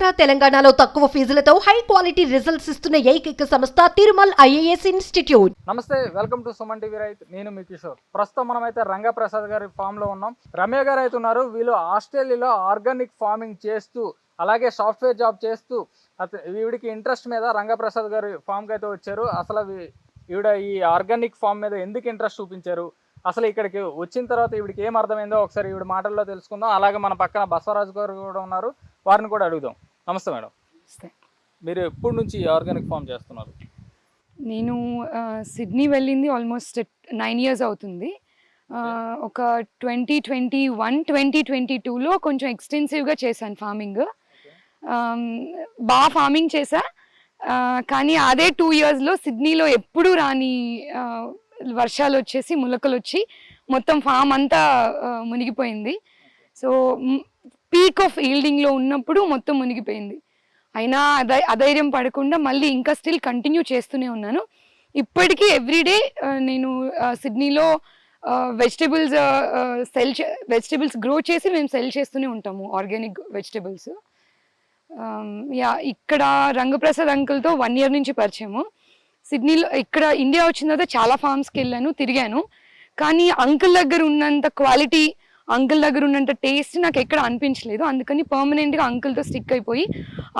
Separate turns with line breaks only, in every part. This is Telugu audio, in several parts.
ఆంధ్ర తెలంగాణలో తక్కువ ఫీజులతో హై క్వాలిటీ రిజల్ట్స్ ఇస్తున్న ఏకైక సంస్థ తిరుమల్ ఐఏఎస్ ఇన్స్టిట్యూట్.
నమస్తే welcome to Suman TV right నేను మీ కిషోర్. ప్రస్తుతం మనమైతే రంగప్రసాద్ గారి ఫామ్లో ఉన్నాం. రమ్య గారు అయితే ఉన్నారు. వీళ్ళు ఆస్ట్రేలియాలో ఆర్గానిక్ ఫార్మింగ్ చేస్తూ అలాగే సాఫ్ట్వేర్ జాబ్ చేస్తూ అత- ఇంట్రెస్ట్ మీద రంగప్రసాద్ గారి ఫామ్కి అయితే వచ్చారు. అసలు ఈవిడ ఈ ఆర్గానిక్ ఫామ్ మీద ఎందుకు ఇంట్రెస్ట్ చూపించారు? అసలు ఇక్కడికి వచ్చిన తర్వాత ఈవిడికి ఏం అర్థమైందో ఒకసారి ఈవిడ మాటల్లో తెలుసుకుందాం. అలాగే మన పక్కన బసవరాజు గారు కూడా ఉన్నారు. వారిని కూడా అడుగుదాం. నమస్తే మేడం. మీరు ఎప్పటి నుంచి ఆర్గానిక్ ఫామ్ చేస్తున్నారు?
నేను సిడ్నీ వెళ్ళింది ఆల్మోస్ట్ నైన్ ఇయర్స్ అవుతుంది. ఒక twenty twenty one twenty twenty టూలో కొంచెం ఎక్స్టెన్సివ్గా చేశాను ఫార్మింగ్ బాగా ఫార్మింగ్ చేశా. కానీ అదే టూ ఇయర్స్లో సిడ్నీలో ఎప్పుడూ రాని వర్షాలు వచ్చేసి ములకలు వచ్చి మొత్తం ఫామ్ అంతా మునిగిపోయింది. సో పీక్ ఆఫ్ ఈల్డింగ్లో ఉన్నప్పుడు మొత్తం మునిగిపోయింది. అయినా అధై అధైర్యం పడకుండా మళ్ళీ ఇంకా స్టిల్ కంటిన్యూ చేస్తూనే ఉన్నాను. ఇప్పటికీ ఎవ్రీడే నేను సిడ్నీలో వెజిటబుల్స్ సెల్ వెజిటబుల్స్ గ్రో చేసి మేము సెల్ చేస్తూనే ఉంటాము ఆర్గానిక్ వెజిటబుల్స్. యా ఇక్కడ రంగప్రసాద్ అంకుల్తో వన్ ఇయర్ నుంచి పరిచయము. సిడ్నీలో ఇక్కడ ఇండియా వచ్చిన తర్వాత చాలా ఫార్మ్స్కి వెళ్ళాను తిరిగాను. కానీ అంకుల్ దగ్గర ఉన్నంత క్వాలిటీ అంకుల్ దగ్గర ఉన్నంత టేస్ట్ నాకు ఎక్కడ అనిపించలేదు. అందుకని పర్మనెంట్గా అంకుల్తో స్టిక్ అయిపోయి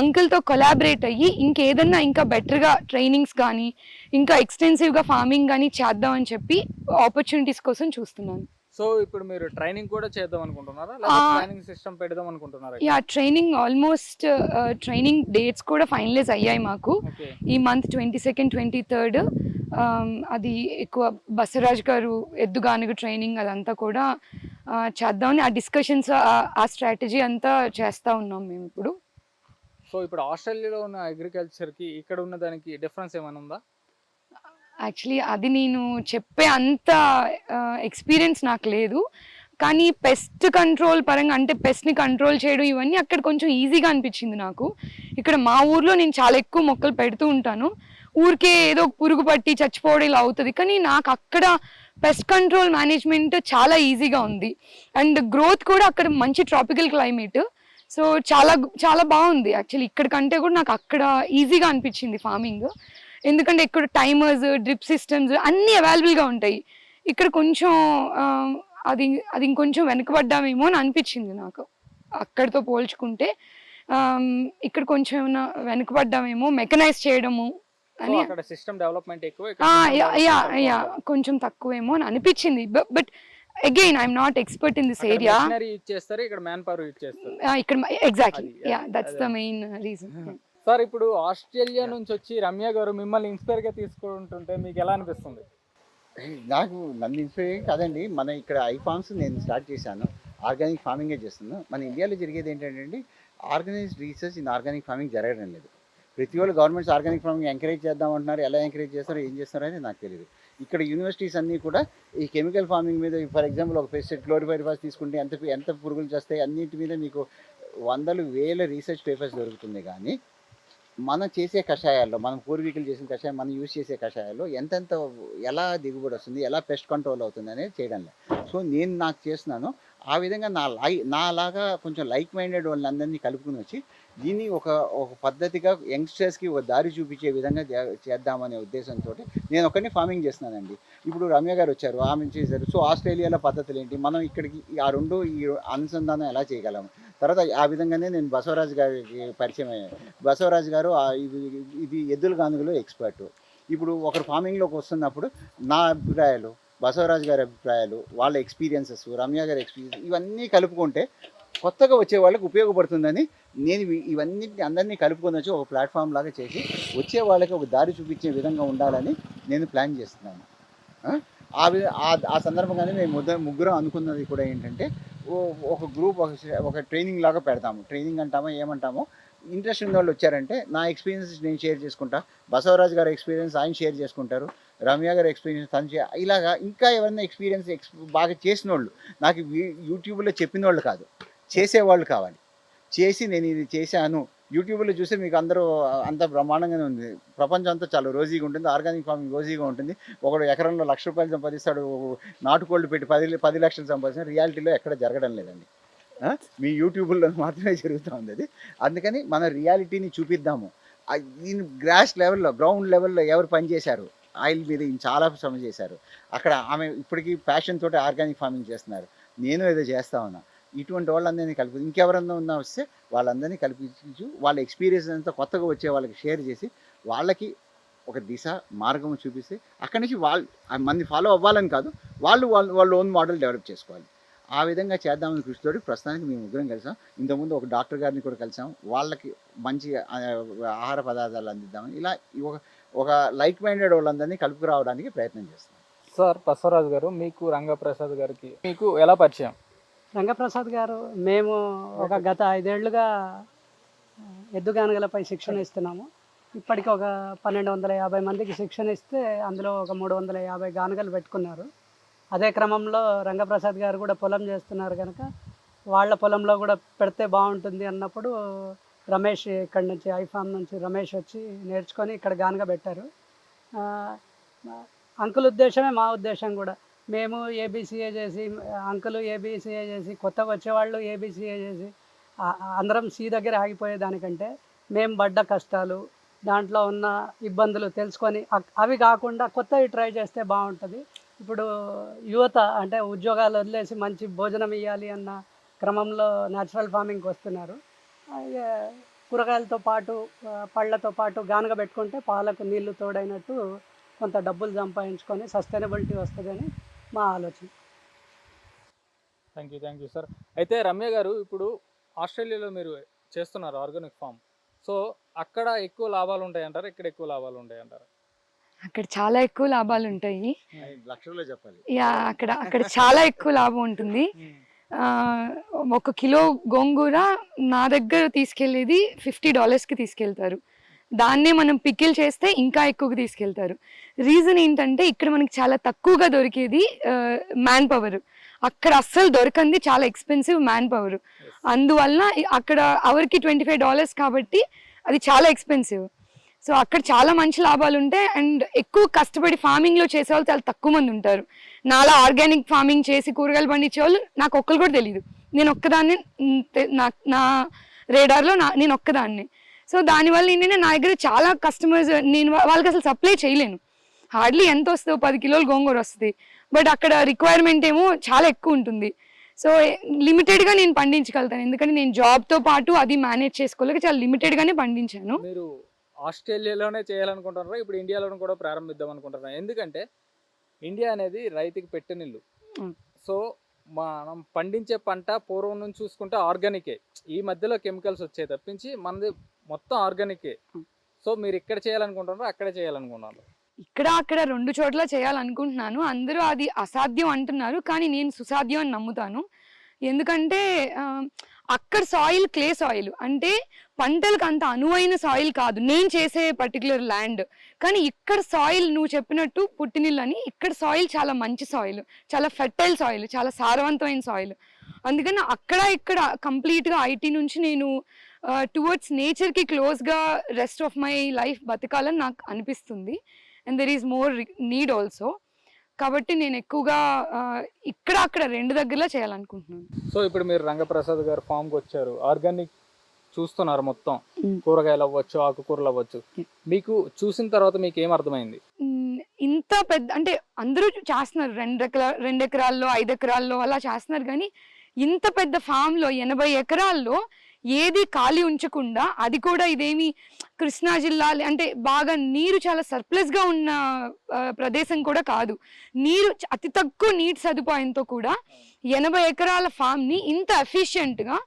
అంకుల్తో కొలాబరేట్ అయ్యి ఇంకేదన్నా ఇంకా బెటర్గా ట్రైనింగ్స్ కానీ ఇంకా ఎక్స్టెన్సివ్గా ఫార్మింగ్ కానీ చేద్దామని చెప్పి ఆపర్చునిటీస్ కోసం చూస్తున్నాను.
సో ఇప్పుడు మీరు ట్రైనింగ్ కూడా చేద్దాం అనుకుంటున్నారా. ట్రైనింగ్ సిస్టమ్ పెడదాం అనుకుంటున్నారా
yeah training almost training dates కూడా ఫైనలైజ్ అయ్యాయి మాకు. ఈ month twenty second twenty third అది ఎక్కువ బసవరాజ్ గారు ఎద్దుగానుగు ట్రైనింగ్ అదంతా కూడా చేద్దామని ఆ డిస్కషన్స్ ఆ స్ట్రాటజీ అంతా చేస్తూ ఉన్నాం మేము ఇప్పుడు.
సో ఇప్పుడు ఆస్ట్రేలియాలో ఉన్న అగ్రికల్చర్కి ఇక్కడ ఉన్న దానికి డిఫరెన్స్ ఏమైనా ఉందా?
యాక్చువల్లీ అది నేను చెప్పే అంత ఎక్స్పీరియన్స్ నాకు లేదు. కానీ పెస్ట్ కంట్రోల్ పరంగా అంటే పెస్ట్ని కంట్రోల్ చేయడం ఇవన్నీ అక్కడ కొంచెం ఈజీగా అనిపించింది నాకు. ఇక్కడ మా ఊర్లో నేను చాలా ఎక్కువ మొక్కలు పెడుతూ ఉంటాను. ఊరికే ఏదో పురుగు పట్టి చచ్చిపోవడం ఇలా అవుతుంది. కానీ నాకు అక్కడ పెస్ట్ కంట్రోల్ మేనేజ్మెంట్ చాలా ఈజీగా ఉంది. అండ్ గ్రోత్ కూడా అక్కడ మంచి ట్రాపికల్ క్లైమేట్ సో చాలా చాలా బాగుంది. యాక్చువల్లీ ఇక్కడ కంటే కూడా నాకు అక్కడ ఈజీగా అనిపించింది ఫార్మింగ్ ఎందుకంటే ఇక్కడ టైమర్స్ డ్రిప్ సిస్టమ్స్ అన్నీ అవైలబుల్గా ఉంటాయి. ఇక్కడ కొంచెం అది అది ఇంకొంచెం వెనకబడ్డామేమో అని అనిపించింది నాకు. అక్కడితో పోల్చుకుంటే ఇక్కడ కొంచెం వెనకబడ్డామేమో మెకనైజ్ చేయడము అని
సిస్టమ్ డెవలప్మెంట్
యా కొంచెం తక్కువేమో అని అనిపించింది. But again I'm not expert in this area
ఇక్కడ
exactly yeah that's the. Main reason
sir ఇప్పుడు ఆస్ట్రేలియా నుంచి వచ్చి రమ్య గారు మిమ్మల్ని ఇన్స్పైర్గా తీసుకుంటుంటే మీకు ఎలా అనిపిస్తుంది?
నాకు నన్ను ఇన్స్పైర్ కాదండి. మన ఇక్కడ ఐ ఫార్మ్స్ నేను స్టార్ట్ చేశాను. ఆర్గానిక్ ఫార్మింగే చేస్తున్నాను. మన ఇండియాలో జరిగేది ఏంటంటే organised research in organic farming జరగడం లేదు. ప్రతి వాళ్ళు గవర్నమెంట్స్ ఆర్గానిక్ ఫార్మింగ్ ఎంకరేజ్ చేద్దాం అంటున్నారు. ఎలా ఎంకరేజ్ చేస్తారో ఏం చేస్తారో అనేది నాకు తెలియదు ఇక్కడ యూనివర్సిటీస్ అన్నీ కూడా ఈ కెమికల్ ఫార్మింగ్ మీద ఫర్ ఎగ్జాంపుల్ ఒక పెస్టిసైడ్ క్లోరిఫైరిఫాస్ తీసుకుంటే ఎంత ఎంత పురుగులు చేస్తాయి అన్నింటి మీద మీకు వందలు వేల రీసెర్చ్ పేపర్స్ దొరుకుతుంది కానీ మనం చేసే కషాయాల్లో మనం పూర్వీకులు చేసిన కషాయం మనం యూజ్ చేసే కషాయాల్లో ఎంతెంత ఎలా దిగుబడి వస్తుంది ఎలా పెస్ట్ కంట్రోల్ అవుతుంది అనేది చేయడం లేదు. సో నేను నాకు చేస్తున్నాను. ఆ విధంగా నా లై నాలాగా కొంచెం లైక్ మైండెడ్ వాళ్ళందరినీ కలుపుకుని వచ్చి దీన్ని ఒక ఒక పద్ధతిగా యంగ్స్టర్స్కి ఒక దారి చూపించే విధంగా చేద్దామనే ఉద్దేశంతో నేను ఒకరిని ఫార్మింగ్ చేస్తున్నానండి. ఇప్పుడు రమ్య గారు వచ్చారు ఆమె చేశారు. సో ఆస్ట్రేలియాలో పద్ధతులు ఏంటి మనం ఇక్కడికి ఆ రెండు ఈ అనుసంధానం ఎలా చేయగలం? తర్వాత ఆ విధంగానే నేను బసవరాజు గారికి పరిచయం అయ్యాను. బసవరాజు గారు ఇది ఇది ఎద్దుల గానుగలో ఎక్స్పర్ట్. ఇప్పుడు ఒకరు ఫార్మింగ్లోకి వస్తున్నప్పుడు నా అభిప్రాయాలు బసవరాజు గారి అభిప్రాయాలు వాళ్ళ ఎక్స్పీరియన్సెస్ రమ్య గారి ఎక్స్పీరియన్స్ ఇవన్నీ కలుపుకుంటే కొత్తగా వచ్చే వాళ్ళకి ఉపయోగపడుతుందని నేను ఇవన్నింటిని ఇవన్నీ అందరినీ కలుపుకొని వచ్చి ఒక ప్లాట్ఫామ్ లాగా చేసి వచ్చే వాళ్ళకి ఒక దారి చూపించే విధంగా ఉండాలని నేను ప్లాన్ చేస్తున్నాను. ఆ? ఆ ఆ- సందర్భంగానే మేము ముగ్గురం అనుకున్నది కూడా ఏంటంటే ఒక గ్రూప్ ఒక ఒక ట్రైనింగ్ లాగా పెడతాము. ట్రైనింగ్ అంటామో ఏమంటామో. ఇంట్రెస్ట్ ఉన్న వాళ్ళు వచ్చారంటే నా ఎక్స్పీరియన్స్ నేను షేర్ చేసుకుంటా. బసవరాజు గారి ఎక్స్పీరియన్స్ ఆయన షేర్ చేసుకుంటారు. రమ్య గారి ఎక్స్పీరియన్స్ తను చే ఇలాగా ఇంకా ఎవరైనా ఎక్స్పీరియన్స్ ఎక్స్ బాగా చేసిన వాళ్ళు నాకు యూట్యూబ్లో చెప్పిన వాళ్ళు కాదు. చేసేవాళ్ళు కావాలి. చేసి నేను ఇది చేశాను. యూట్యూబ్లో చూస్తే మీకు అందరూ అంత బ్రహ్మాండంగానే ఉంది. ప్రపంచం అంతా చాలా రోజీగా ఉంటుంది ఆర్గానిక్ ఫార్మింగ్ రోజీగా ఉంటుంది. ఒకడు ఎకరంలో లక్ష రూపాయలు సంపాదిస్తాడు నాటుకోళ్ళు పెట్టి పది పది లక్షలు సంపాదిస్తాడు రియాలిటీలో ఎక్కడ జరగడం లేదండి. మీ యూట్యూబ్లో మాత్రమే జరుగుతూ ఉంది అది. అందుకని మన రియాలిటీని చూపిద్దాము. దీని గ్రాస్ లెవెల్లో గ్రౌండ్ లెవెల్లో ఎవరు పనిచేశారు ఆయిల్ మీద ఈయన చాలా శ్రమ చేశారు. అక్కడ ఆమె ఇప్పటికీ ప్యాషన్ తోటి ఆర్గానిక్ ఫార్మింగ్ చేస్తున్నారు. నేను ఏదో చేస్తా ఉన్నా. ఇటువంటి వాళ్ళందరినీ కలిపి ఇంకెవరన్నా ఉన్నా వస్తే వాళ్ళందరినీ కల్పించు వాళ్ళ ఎక్స్పీరియన్స్ అంతా కొత్తగా వచ్చే వాళ్ళకి షేర్ చేసి వాళ్ళకి ఒక దిశ మార్గం చూపిస్తే అక్కడి నుంచి వాళ్ళు మంది ఫాలో అవ్వాలని కాదు వాళ్ళు వాళ్ళు వాళ్ళ ఓన్ మోడల్ డెవలప్ చేసుకోవాలి. ఆ విధంగా చేద్దామని కృషితోటి ప్రస్తుతానికి మేము ముగ్గురం కలిసాం. ఇంతకుముందు ఒక డాక్టర్ గారిని కూడా కలిసాం. వాళ్ళకి మంచి ఆహార పదార్థాలు అందిద్దామని ఇలా ఒక ఒక లైక్ మైండెడ్ వాళ్ళందరినీ కలుపుకురావడానికి ప్రయత్నం చేస్తాం
సార్ బసవరాజు గారు మీకు రంగప్రసాద్ గారికి మీకు ఎలా పరిచయం?
రంగప్రసాద్ గారు మేము ఒక గత ఐదేళ్ళుగా ఎద్దుగానగలపై శిక్షణ ఇస్తున్నాము. ఇప్పటికి ఒక పన్నెండు వందల యాభై మందికి శిక్షణ ఇస్తే అందులో ఒక మూడు వందల యాభై గానగలు పెట్టుకున్నారు. అదే క్రమంలో రంగప్రసాద్ గారు కూడా పొలం చేస్తున్నారు కనుక వాళ్ళ పొలంలో కూడా పెడితే బాగుంటుంది అన్నప్పుడు రమేష్ ఇక్కడి నుంచి ఐఫామ్ నుంచి రమేష్ వచ్చి నేర్చుకొని ఇక్కడ గానగ పెట్టారు. అంకుల్ ఉద్దేశమే మా ఉద్దేశం కూడా. మేము ఏబీసీఏ చేసి అంకులు ఏబీసీఏ చేసి కొత్తగా వచ్చేవాళ్ళు ఏబీసీఏ చేసి అందరం సీ దగ్గర ఆగిపోయే దానికంటే మేము పడ్డ కష్టాలు దాంట్లో ఉన్న ఇబ్బందులు తెలుసుకొని అవి కాకుండా కొత్తవి ట్రై చేస్తే బాగుంటుంది. ఇప్పుడు యువత అంటే ఉద్యోగాలు వదిలేసి మంచి భోజనం ఇవ్వాలి అన్న క్రమంలో న్యాచురల్ ఫార్మింగ్కి వస్తున్నారు. కూరగాయలతో పాటు పళ్ళతో పాటు గానుగ పెట్టుకుంటే పాలకు నీళ్ళు తోడైనట్టు కొంత డబ్బులు సంపాదించుకొని సస్టైనబిలిటీ వస్తుందని మా ఆలోచన.
Thank you thank you sir అయితే రమ్య గారు ఇప్పుడు ఆస్ట్రేలియాలో మీరు చేస్తున్నారు ఆర్గానిక్ ఫామ్. సో అక్కడ ఎక్కువ లాభాలు ఉంటాయంటారా? ఇక్కడ ఎక్కువ లాభాలు ఉంటాయంటారా?
అక్కడ చాలా ఎక్కువ లాభాలు ఉంటాయి.
లక్షల్లో చెప్పాలి.
యా అక్కడ అక్కడ చాలా ఎక్కువ లాభం ఉంటుంది. ఆ, ఒక కిలో గోంగూర నా దగ్గర తీసుకెళ్ళేది ఫిఫ్టీ డాలర్స్కి తీసుకెళ్తారు. దాన్నే మనం పికిల్ చేస్తే ఇంకా ఎక్కువగా తీసుకెళ్తారు. రీజన్ ఏంటంటే ఇక్కడ మనకి చాలా తక్కువగా దొరికేది మ్యాన్ పవర్ అక్కడ అస్సలు దొరకంది చాలా ఎక్స్పెన్సివ్ మ్యాన్ పవర్ అందువలన అక్కడ అవర్కి ట్వంటీ ఫైవ్ డాలర్స్ కాబట్టి అది చాలా ఎక్స్పెన్సివ్ సో అక్కడ చాలా మంచి లాభాలు ఉంటాయి అండ్ ఎక్కువ కష్టపడి ఫార్మింగ్లో చేసే వాళ్ళు చాలా తక్కువ మంది ఉంటారు. నాలా ఆర్గానిక్ ఫార్మింగ్ చేసి కూరగాయలు పండించే వాళ్ళు నాకు ఒక్కరు కూడా తెలియదు నేను ఒక్కదాన్ని నా నా రేడార్లో నా నేను ఒక్కదాన్ని. సో దానివల్ల ఏంటంటే నా దగ్గర చాలా కస్టమర్స్ నేను వాళ్ళకి అసలు సప్లై చేయలేను. హార్డ్లీ ఎంత వస్తుందో పది కిలోలు గోంగూర వస్తుంది. బట్ అక్కడ రిక్వైర్మెంట్ ఏమో చాలా ఎక్కువ ఉంటుంది. సో లిమిటెడ్గా నేను పండించగలుగుతాను. ఎందుకంటే నేను జాబ్తో పాటు అది మేనేజ్ చేసుకోలేక చాలా లిమిటెడ్గానే పండించాను.
మీరు ఆస్ట్రేలియాలోనే చేయాలనుకుంటున్నారా? ఇప్పుడు ఇండియాలోనే కూడా ప్రారంభిద్దాం అనుకుంటున్నారా ఎందుకంటే ఇండియా అనేది రైతుకి పెట్టినిల్లు. సో మనం పండించే పంట పూర్వం నుంచి చూసుకుంటే ఆర్గానికే. ఈ మధ్యలో కెమికల్స్ వచ్చాయి తప్పించి మనది మొత్తం ఆర్గానికే. సో మీరు ఇక్కడ చేయాలనుకుంటున్నారా అక్కడే చేయాలనుకున్నారు
ఇక్కడ అక్కడ రెండు చోట్ల చేయాలనుకుంటున్నాను. అందరూ అది అసాధ్యం అంటున్నారు కానీ నేను సుసాధ్యం అని నమ్ముతాను. ఎందుకంటే అక్కడ సాయిల్ క్లే సాయిల్ అంటే పంటలకు అంత అనువైన సాయిల్ కాదు. నేను చేసే పర్టికులర్ ల్యాండ్ కానీ ఇక్కడ సాయిల్ నువ్వు చెప్పినట్టు పుట్టినిల్లు అని ఇక్కడ సాయిల్ చాలా మంచి సాయిల్ చాలా ఫెర్టైల్ సాయిల్ చాలా సారవంతమైన సాయిల్ అందుకని అక్కడ ఇక్కడ కంప్లీట్గా ఐటీ నుంచి నేను టువర్డ్స్ నేచర్కి క్లోజ్గా రెస్ట్ ఆఫ్ మై లైఫ్ బతకాలని నాకు అనిపిస్తుంది. And there is more need also కాబట్టి నేను ఎక్కువగా ఇక్కడ అక్కడ రెండు దగ్గరలో చేయాలనుకుంటున్నాను.
సో ఇప్పుడు మీరు రంగప్రసాద్ గారు ఫామ్కి వచ్చారు. ఆర్గానిక్ చూస్తున్నారు మొత్తం. కూరగాయలు అవ్వచ్చు ఆకుకూరలు అవ్వచ్చు. మీకు చూసిన తర్వాత మీకు ఏం అర్థమైంది?
ఇంత పెద్ద అంటే అందరూ చేస్తున్నారు. రెండు ఎకరా రెండు ఎకరాల్లో ఐదు ఎకరాల్లో అలా చేస్తున్నారు. కానీ ఇంత పెద్ద ఫామ్లో ఎనభై ఎకరాల్లో ఏది ఖాళీ ఉంచకుండా అది కూడా ఇదేమి కృష్ణా జిల్లా అంటే బాగా నీరు చాలా సర్ప్లస్గా ఉన్న ప్రదేశం కూడా కాదు. నీరు అతి తక్కువ నీటి సదుపాయంతో కూడా ఎనభై ఎకరాల ఫామ్ని ఇంత ఎఫిషియెంట్గా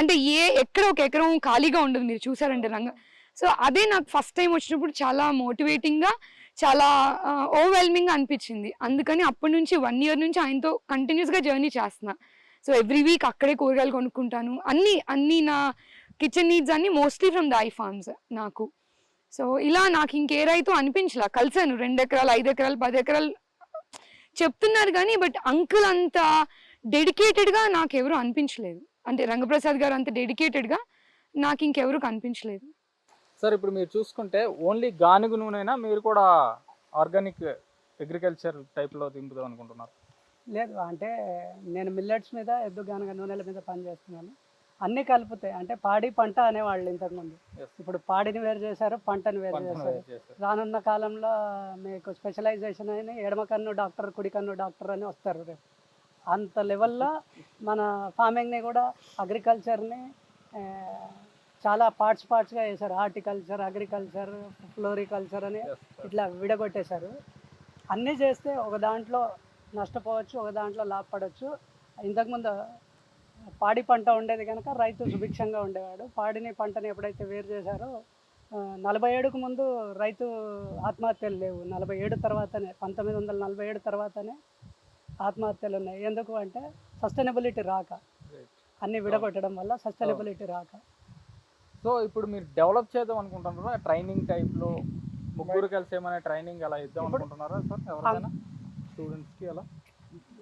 అంటే ఏ ఎక్కడ ఒక ఎకరం ఖాళీగా ఉండదు మీరు చూసారంటే రంగ సో అదే నాకు ఫస్ట్ టైం వచ్చినప్పుడు చాలా మోటివేటింగ్గా చాలా ఓవర్వెల్మింగ్గా అనిపించింది. అందుకని అప్పటి నుంచి వన్ ఇయర్ నుంచి ఆయనతో కంటిన్యూస్గా జర్నీ చేస్తున్నా. సో ఎవ్రీ వీక్ అక్కడే కూరగాయలు కొనుక్కుంటాను. అన్నీ అన్నీ నా కిచెన్ నీడ్స్ అన్ని మోస్ట్లీ ఫ్రమ్ దై ఫార్మ్స్ నాకు. సో ఇలా నాకు ఇంకేరైతే అనిపించలా. కలిసాను రెండు ఎకరాలు ఐదు ఎకరాలు పది ఎకరాలు. చెప్తున్నారు కానీ బట్ అంకుల్ అంత డెడికేటెడ్గా నాకు ఎవరు అనిపించలేదు. అంటే రంగప్రసాద్ గారు అంత డెడికేటెడ్గా నాకు ఇంకెవరు కనిపించలేదు.
సార్ ఇప్పుడు మీరు చూసుకుంటే ఓన్లీ గానుగ నూనెనా మీరు కూడా ఆర్గానిక్ అగ్రికల్చర్ టైప్లో దింపుదాం అనుకుంటున్నారు.
లేదు అంటే నేను మిల్లెట్స్ మీద ఎద్దు గానుగ నూనెల మీద పని చేస్తున్నాను అన్నీ కలుపుతాయి అంటే పాడి పంట అనేవాళ్ళు ఇంతకుముందు. ఇప్పుడు పాడిని వేరు చేశారు పంటని వేరు చేశారు. రానున్న కాలంలో మీకు స్పెషలైజేషన్ అయిన ఎడమ కన్ను డాక్టర్ కుడి కన్ను డాక్టర్ అని వస్తారు రేపు అంత లెవెల్లో మన ఫార్మింగ్ని కూడా అగ్రికల్చర్ని చాలా పార్ట్స్ పార్ట్స్గా చేశారు హార్టికల్చర్ అగ్రికల్చర్ ఫ్లోరికల్చర్ అని. ఇట్లా విడగొట్టేశారు అన్నీ చేస్తే ఒక దాంట్లో నష్టపోవచ్చు ఒక దాంట్లో లాభపడవచ్చు ఇంతకుముందు పాడి పంట ఉండేది కనుక రైతు సుభిక్షంగా ఉండేవాడు. పాడిని పంటని ఎప్పుడైతే వేరు చేశారో నలభై ఏడుకు ముందు రైతు ఆత్మహత్యలు లేవు. నలభై ఏడు తర్వాతనే పంతొమ్మిది వందల నలభై ఏడు తర్వాతనే ఆత్మహత్యలు ఉన్నాయి. ఎందుకు అంటే సస్టైనబిలిటీ రాక. అన్ని విడగొట్టడం వల్ల సస్టైనబిలిటీ రాక.
సో ఇప్పుడు మీరు డెవలప్ చేద్దాం అనుకుంటున్నారా? ట్రైనింగ్ టైప్లో ముగ్గురు కలిసి ఏమైనా ట్రైనింగ్ అలా ఇద్దాం అనుకుంటున్నారా సార్ ఎవరికైనా స్టూడెంట్స్కి అలా?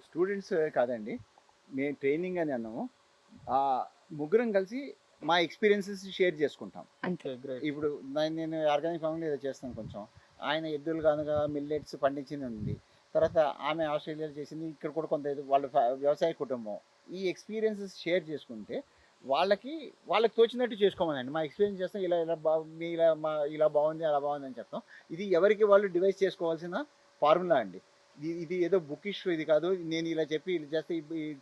స్టూడెంట్స్ కాదండి. మేము ట్రైనింగ్ అని అన్నాము. ఆ ముగ్గురం కలిసి మా ఎక్స్పీరియన్సెస్ షేర్ చేసుకుంటాం.
గ్రేట్
ఇప్పుడు నేను ఆర్గానిక్ ఫార్మింగ్ ఏదో చేస్తాను కొంచెం. ఆయన ఎద్దులు కనుక మిల్లెట్స్ పండించింది ఉంది. తర్వాత ఆమె ఆస్ట్రేలియాలో చేసింది. ఇక్కడ కూడా కొంత వాళ్ళ వ్యవసాయ కుటుంబం. ఈ ఎక్స్పీరియన్సెస్ షేర్ చేసుకుంటే వాళ్ళకి వాళ్ళకి తోచినట్టు చేసుకోమనండి. మా ఎక్స్పీరియన్స్ చేస్తాం. ఇలా ఇలా బా మీ ఇలా మా ఇలా బాగుంది అలా బాగుంది అని చెప్తాం. ఇది ఎవరికి వాళ్ళు డివైస్ చేసుకోవాల్సిన ఫార్ములా అండి. ఇది ఏదో బుక్ ఇష్యూ ఇది కాదు. నేను ఇలా చెప్పి ఇలా చేస్తే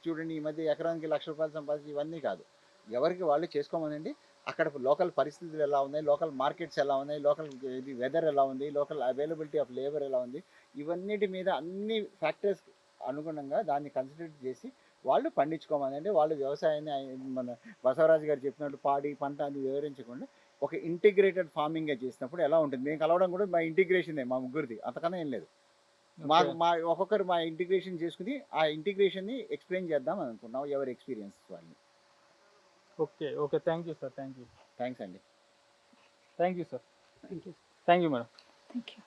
చూడండి ఈ మధ్య ఎకరానికి లక్ష రూపాయలు సంపాదించి ఇవన్నీ కాదు. ఎవరికి వాళ్ళు చేసుకోమనండి. అక్కడ లోకల్ పరిస్థితులు ఎలా ఉన్నాయి? లోకల్ మార్కెట్స్ ఎలా ఉన్నాయి? లోకల్ ఇది వెదర్ ఎలా ఉంది? లోకల్ అవైలబిలిటీ ఆఫ్ లేబర్ ఎలా ఉంది? ఇవన్నిటి మీద అన్ని ఫ్యాక్టర్స్ అనుగుణంగా దాన్ని కన్సిడర్ చేసి వాళ్ళు పండించుకోమనండి. వాళ్ళు వ్యవసాయాన్ని మన బసవరాజు గారు చెప్పినట్టు పాడి పంట అని వివరించకుండా ఒక ఇంటిగ్రేటెడ్ ఫార్మింగ్గా చేసినప్పుడు ఎలా ఉంటుంది? మేము కలవడం కూడా మా ఇంటిగ్రేషన్ మా ముగ్గురిది. అంతకన్నా ఏం లేదు. మా మా ఒక్కొక్కరు మా ఇంటిగ్రేషన్ చేసుకుని ఆ ఇంటిగ్రేషన్ని ఎక్స్ప్లెయిన్ చేద్దాం అనుకున్నాం ఎవరి ఎక్స్పీరియన్స్ వాళ్ళని
okay okay. Thank you sir thank you
thanks అండి.
Thank you sir
thank you
thank you madam
thank you